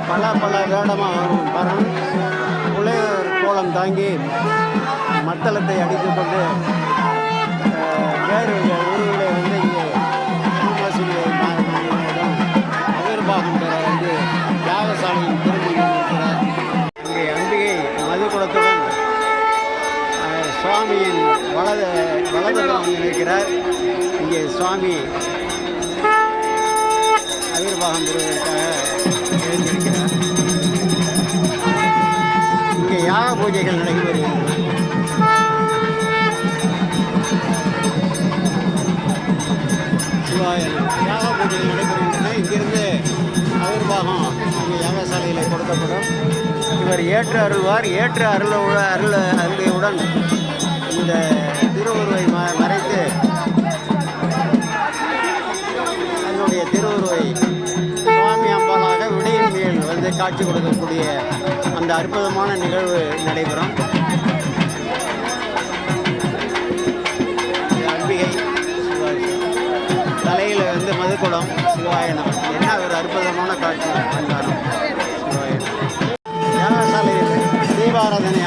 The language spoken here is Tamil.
பல பல வேடமாக வரும் வரும் புலையர் கோலம் தாங்கி மத்தளத்தை அடித்து கொண்டு வேறு ஊர்களை வந்து இங்கே சீனிவாசனி பெற வந்து யாகசாலையில் திரும்பி கொண்டிருக்கிறார் இங்கே அம்பிகை மதுக்குளத்துடன் சுவாமியின் வலது வலது இருக்கிறார் இங்கே சுவாமி ஆவிர்வாகம் பெறுவதற்காக இங்கே யாக பூஜைகள் நடைபெறுகின்றன சிவாயன் யாக பூஜைகள் நடைபெறுகின்றன. இங்கிருந்து ஆவிர்வாகம் இங்கே யாகசாலையில் கொடுக்கப்படும். இவர் ஏற்று அருள்வார். ஏற்று அருள அருள் அருளையுடன் இந்த இதை காட்சி கொடுக்கக்கூடிய அந்த அற்புதமான நிகழ்வு நடைபெறும். அம்பிகை தலையில் வந்து மதுக்குளம் சிவாயனம். என்ன ஒரு அற்புதமான காட்சி கொண்டாடும் சிவாயனம். தீபாராதனை